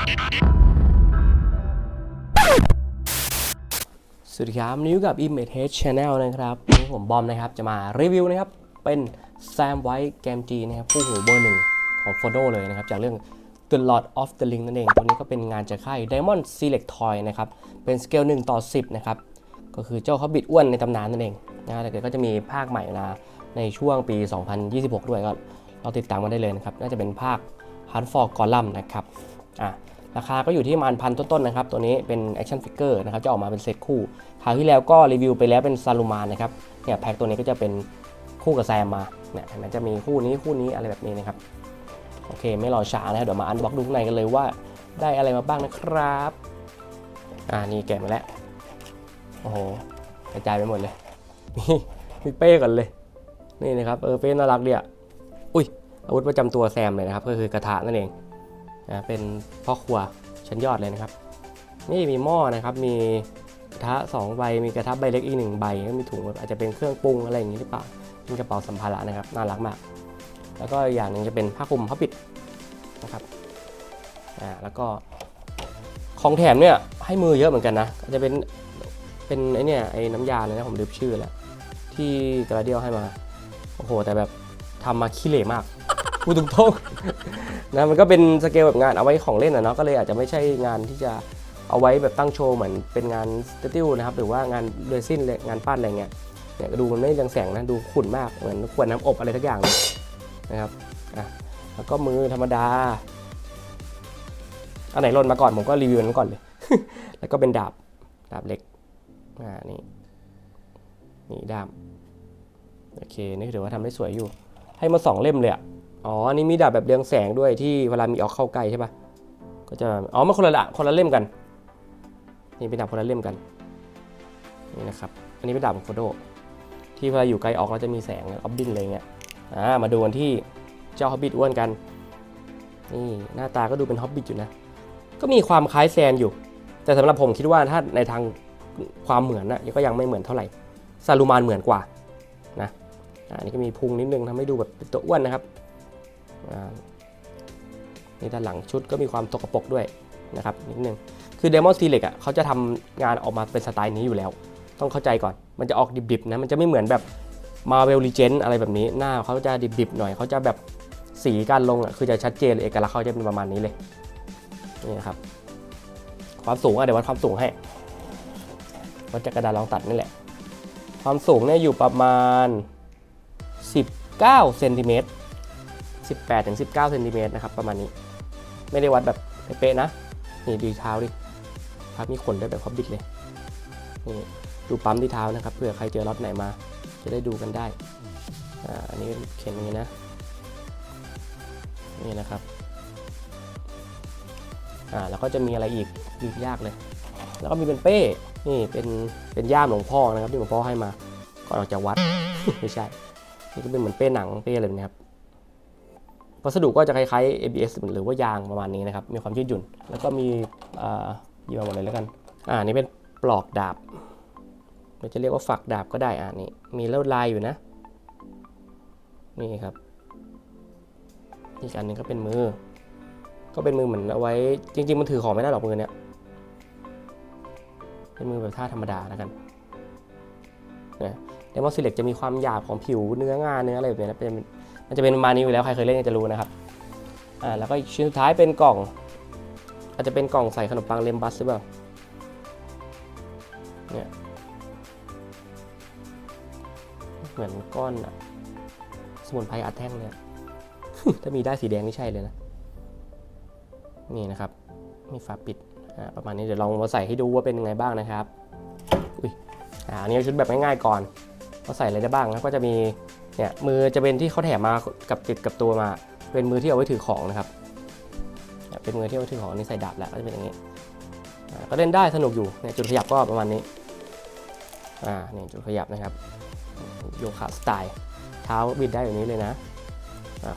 สวัสดีครับนนี้อยู่กับ Image Head Channel นะครับวันนี้ผมบอมนะครับ จะมารีวิวนะครับ เป็น Sam White Game G นะครับคู่หูเบอร์หนึ่งของ f o d o เลยนะครับ จากเรื่อง The Lord of the Ring นั่นเอง ตัวนี้ก็เป็นงานจากค่าย Diamond Select Toy นะครับ เป็นสเกล1ต่อ 10 นะครับ ก็คือเจ้า Hobbit อ้วนในตำนานนั่นเองนะแต่เดี๋ยวก็จะมีภาคใหม่นะในช่วงปี 2026 ด้วยก็เราติดตามกันได้เลยนะครับ น่าจะเป็นภาค Hunt for Gollum นะครับ อะ ราคาก็อยู่ที่ประมาณพันต้นๆนะครับ ตัวนี้เป็นแอคชั่นฟิกเกอร์นะครับ จะออกมาเป็นเซตคู่ คราวที่แล้วก็รีวิวไปแล้วเป็นซาลูมานนะครับ เนี่ยแพ็คตัวนี้ก็จะเป็นคู่กับแซมมา เนี่ยเห็นไหมจะมีคู่นี้คู่นี้อะไรแบบนี้นะครับ โอเค ไม่รอช้านะครับ เดี๋ยวมาอันบ็อกดูข้างในกันเลยว่าได้อะไรมาบ้างนะครับ อ่า นี่แกะมาแล้ว โอ้โห กระจายไปหมดเลย นี่มีเป้ก่อนเลย นี่นะครับ เออ เป้น่ารักเดีอะอุ้ย อาวุธประจำตัวแซมเลยนะครับ ก็คือกระทะนั่นเอง นะเป็นพ่อครัวชั้นยอดเลยนะครับ นี่มีหม้อนะครับ มีกระทะ2ใบ มีกระทะใบเล็กอีกหนึ่งใบ ก็มีถุงอาจจะเป็นเครื่องปรุงอะไรอย่างนี้หรือเปล่ามีกระเป๋าสัมภาระนะครับ น่ารักมาก แล้วก็อย่างหนึ่งจะเป็นผ้าคลุมผ้าปิดนะครับ อ่า แล้วก็ของแถมเนี่ยให้มือเยอะเหมือนกันนะ ก็จะเป็น เป็นไอเนี่ยไอ้น้ำยาเลยนะผมลืมชื่อแล้ว ที่กระเดียวให้มา โอ้โห แต่แบบทำมาขี้เหร่มาก พูดตรงๆนะมันก็เป็นสเกลแบบงานเอาไว้ของเล่นอะเนาะก็เลยอาจจะไม่ใช่งานที่จะเอาไว้แบบตั้งโชว์เหมือนเป็นงานสติลนะครับหรือว่างานเรซินงานปั้นอะไรเงี้ยเนี่ยดูมันไม่เรืองแสงนะดูขุ่นมากเหมือนขวดน้ำอบอะไรทักอย่างเลยนะครับอะแล้วก็มือธรรมดาอันไหนหล่นมาก่อนผมก็รีวิวอันนั้นก่อนเลย แล้วก็เป็นดาบดาบเล็กอ่านี่นี่ดาบโอเคนี่ถือว่าทำได้สวยอยู่ ให้มาสองเล่มเลยอะ อ๋อ อันนี้มีดาบแบบเรืองแสงด้วยที่เวลามีออกเข้าใกล้ใช่ปะก็จะ อ๋อ มันคนละละคนละเล่มกัน นี่เป็นดาบคนละเล่มกัน นี่นะครับ อันนี้เป็นดาบของโฟโด ที่เวลาอยู่ไกลออกแล้วจะมีแสงออบบินอะไรเงี้ย อ่า มาดูกันที่เจ้าฮอบบิทอ้วนกัน นี่หน้าตาก็ดูเป็นฮอบบิทอยู่นะ ก็มีความคล้ายแซนอยู่ แต่สำหรับผมคิดว่าถ้าในทางความเหมือนนะก็ยังไม่เหมือนเท่าไหร่ ซาลูมานเหมือนกว่านะอ่านี่ก็มีพุงนิดนึงทำให้ดูแบบเป็นตัวอ้วนนะครับ นี่ด้านหลังชุดก็มีความตกกระปรกด้วยนะครับนิดนึงคือ Demon s e l e c อะเขาจะทำงานออกมาเป็นสไตล์นี้อยู่แล้ว ต้องเข้าใจก่อน มันจะออกดิบๆนะมันจะไม่เหมือนแบบ Marvel Legend อะไรแบบนี้หน้าเขาจะดิบๆหน่อยเขาจะแบบสีการลงอะคือจะชัดเจนเลยเอกลักษณ์เขาจะเป็นประมาณนี้เลยนี่นะครับความสูงอะเดี๋ยววัดความสูงให้วัดจากกระดาษรองตัดนี่แหละ ความสูงเนี่ยอยู่ประมาณ 19เซนติเมตร 18ถึง19เซนติเมตรนะครับประมาณนี้ ไม่ได้วัดแบบเป๊ะๆนะ นี่ดีเท้าดิครับมีขนด้วยแบบคอบบิดเลยนี่ดูปั๊มที่เท้านะครับเผื่อใครเจอรถไหนมา จะได้ดูกันได้อ่าอันนี้เข็นอย่างนี้นะนี่นะครับอ่าแล้วก็จะมีอะไรอีกอีกยากเลย แล้วก็มีเป็นเป้นี่เป็นเป็นย่ามหลวงพ่อนะครับที่หลวงพ่อให้มาก่อนออกจากวัดไม่ใช่นี่ก็เป็นเหมือนเป้หนังเป้อะไรแบบนี้ครับ วัสดุก็จะคล้ายๆ ABS หรือว่ายางประมาณนี้นะครับ มีความยืดหยุ่น แล้วก็มีหยิบมาหมดเลยแล้วกัน อ่า นี่เป็นปลอกดาบเราจะเรียกว่าฝักดาบก็ได้ อ่านี่ มีลวดลายอยู่นะ นี่ครับ อีกอันหนึงก็เป็นมือ ก็เป็นมือเหมือนเอาไว้ จริง ๆ มันถือของไม่ได้หรอกมือเนี้ยเป็นมือแบบท่าธรรมดาแล้วกันนะเดมอนซิเล็กจะมีความหยาบของผิวเนื้องานเนื้ออะไรแบบนี้นะเป็น มันจะเป็นมานี้อยู่แล้วใครเคยเล่นก็จะรู้นะครับอ่าแล้วก็อีกชิ้นสุดท้ายเป็นกล่อง อาจจะเป็นกล่องใส่ขนมปังเลมบัสหรือเปล่าเนี่ยเหมือนก้อนอะสมุนไพรอัดแท่งเลยอะถ้ามีได้สีแดงนี่ใช่เลยนะ นี่นะครับ มีฝาปิดประมาณนี้เดี๋ยวลองมาใส่ให้ดูว่าเป็นยังไงบ้างนะครับอุ้ยอันนี้ชุดแบบง่ายๆก่อนว่าใส่อะไรได้บ้างนะก็จะมี เนี่ยมือจะเป็นที่เขาแถมมากับติดกับตัวมา เป็นมือที่เอาไว้ถือของนะครับ เป็นมือที่เอาไว้ถือของนี่ใส่ดาบแล้วก็จะเป็นอย่างนี้ ก็เล่นได้สนุกอยู่เนี่ยจุดขยับก็ประมาณนี้อ่านี่จุดขยับนะครับโยคะสไตล์เท้าบิดได้อย่างนี้เลยนะ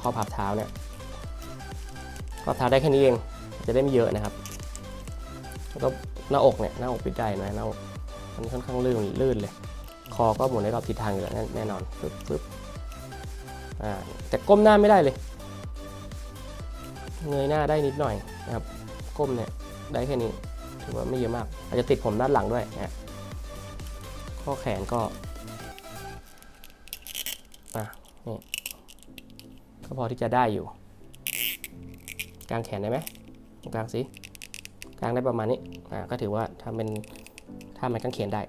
ข้อพับเท้าเนี่ยข้อเท้าได้แค่นี้เองจะได้ไม่เยอะนะครับแล้วก็หน้าอกเนี่ยหน้าอกปิดได้นะหน้าอกมันค่อนข้างลื่นลื่นเลย คอก็หมุนในรอบทิศทางอยู่แล้วแน่แน่นอนปึ๊บปึ๊บ อ่าแต่ก้มหน้าไม่ได้เลย เงยหน้าได้นิดหน่อยนะครับ ก้มเนี่ยได้แค่นี้ถือว่าไม่เยอะมาก อาจจะติดผมด้านหลังด้วยนะข้อแขนก็อะนี่ก็พอที่จะได้อยู่ กลางแขนได้ไหมกลางสิกลางได้ประมาณนี้อ่าก็ถือว่าทำเป็นถ้ามันกางเขนได้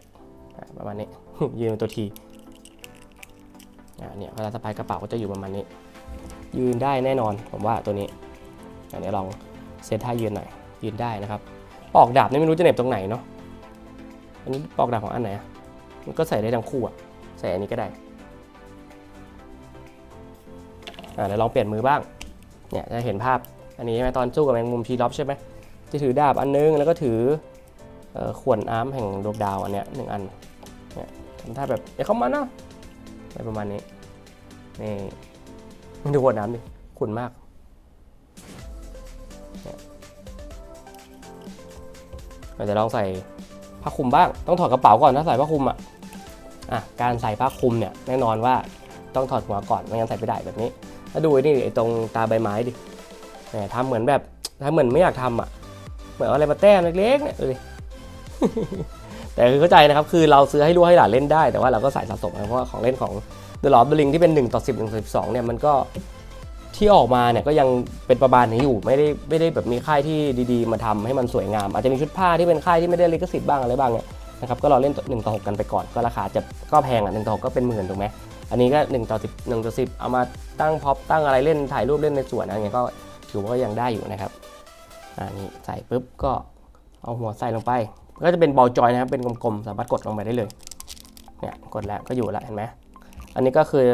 ประมาณนี้ยืนเป็นตัวที เนี่ยเวลาสะพายกระเป๋าก็จะอยู่ประมาณนี้ ยืนได้แน่นอน ผมว่าตัวนี้อันนี้ลองเซตท่ายืนหน่อยยืนได้นะครับ ปอกดาบนี่ไม่รู้จะเหน็บตรงไหนเนาะอันนี้ปอกดาบของอันไหนมันก็ใส่ได้ทั้งคู่อะใส่อันนี้ก็ได้อ่าเดี๋ยวลองเปลี่ยนมือบ้างเนี่ยจะเห็นภาพอันนี้ใช่ไหมตอนสู้กับแมงมุมชีล็อปใช่ไหมจะถือดาบอันนึงแล้วก็ถือเอ่อขวดน้ำแห่งดวงดาวอันเนี้ยหนึ่งอันเนี่ยทำท่าแบบอย่าเข้ามานะ ไรประมาณนี้นี่ดูขวดน้ำดิขุ่นมากเนี่ยเราจะลองใส่ผ้าคลุมบ้าง ต้องถอดกระเป๋าก่อนถ้าใส่ผ้าคลุมอะอะ การใส่ผ้าคลุมเนี่ยแน่นอนว่าต้องถอดหัวก่อนไม่งั้นใส่ไม่ได้แบบนี้ แล้วดูไอ้นี่ไอ้ตรงตาใบไม้ดิแหมทำเหมือนแบบทำเหมือนไม่อยากทำอะ เหมือนอาอะไรมาแต้มเล็กๆเนี่ยดูดิ แต่คือเข้าใจนะครับคือเราซื้อให้ลูกให้หลานเล่นได้ แต่ว่าเราก็ใส่สะสมนะเพราะว่าของเล่นของ The Lord of the Ring ที่เป็น 1 ต่อ 10 1ต่อ12เนี่ยมันก็ที่ออกมาเนี่ยก็ยังเป็นประมาณนี้อยู่ไม่ได้ไม่ได้แบบมีค่ายที่ดีๆ มาทำให้มันสวยงาม อาจจะมีชุดผ้าที่เป็นค่ายที่ไม่ได้ลิขสิทธิ์บ้างอะไรบ้างเนี่ยนะครับก็เราเล่น1ต่อ6กันไปก่อนก็ราคาจะก็แพงอะ1ต่อ6ก็เป็นหมื่นถูกไหมอันนี้ก็1ต่อ10 1ต่อ10 เอามาตั้งพ็อปตั้งอะไรเล่นถ่ายรูปเล่นในสวนอะไรเงี้ยก็ถือว่ายังได้อยู่นะครับอ่านี่ใส่ปุ๊บก็เอาหัวใส่ลงไป ก็จะเป็นบอลจอยนะครับ เป็นกลมๆ สามารถกดลงไปได้เลย เนี่ย กดแล้วก็อยู่แล้วเห็นไหมอันนี้ก็คือ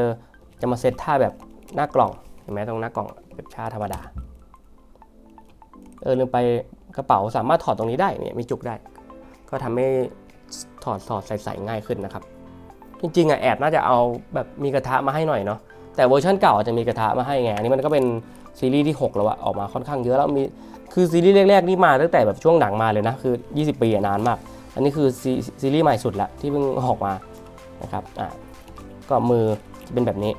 จะมาเซตท่าแบบหน้ากล่อง เห็นไหมตรงหน้ากล่องแบบชาธรรมดา เออลืมไปกระเป๋าสามารถถอดตรงนี้ได้เนี่ยมีจุกได้ ก็ทำให้ถอดถอดใส่ๆง่ายขึ้นนะครับ จริงๆอะแอบน่าจะเอาแบบมีกระทะมาให้หน่อยเนาะแต่เวอร์ชันเก่าอาจจะมีกระทะมาให้ไงอันนี้มันก็เป็น ซีรีส์ที่ 6 แล้วอะออกมาค่อนข้างเยอะแล้วมีคือซีรีส์แรกๆนี่มาตั้งแต่แบบช่วงหนังมาเลยนะ คือ 20 ปีอะนานมาก อันนี้คือซีซีรีส์ใหม่สุดละที่เพิ่งออกมานะครับอ่าก็มือจะเป็นแบบนี้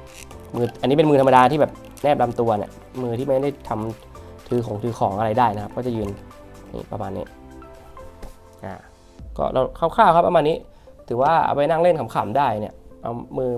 มืออันนี้เป็นมือธรรมดาที่แบบแนบลำตัวเนี่ยมือที่ไม่ได้ทำถือของถือของอะไรได้นะครับ ก็จะยืนนี่ประมาณนี้อ่าก็เราคร่าวๆครับประมาณนี้ ถือว่าเอาไปนั่งเล่นขำๆได้เนี่ยเอามือ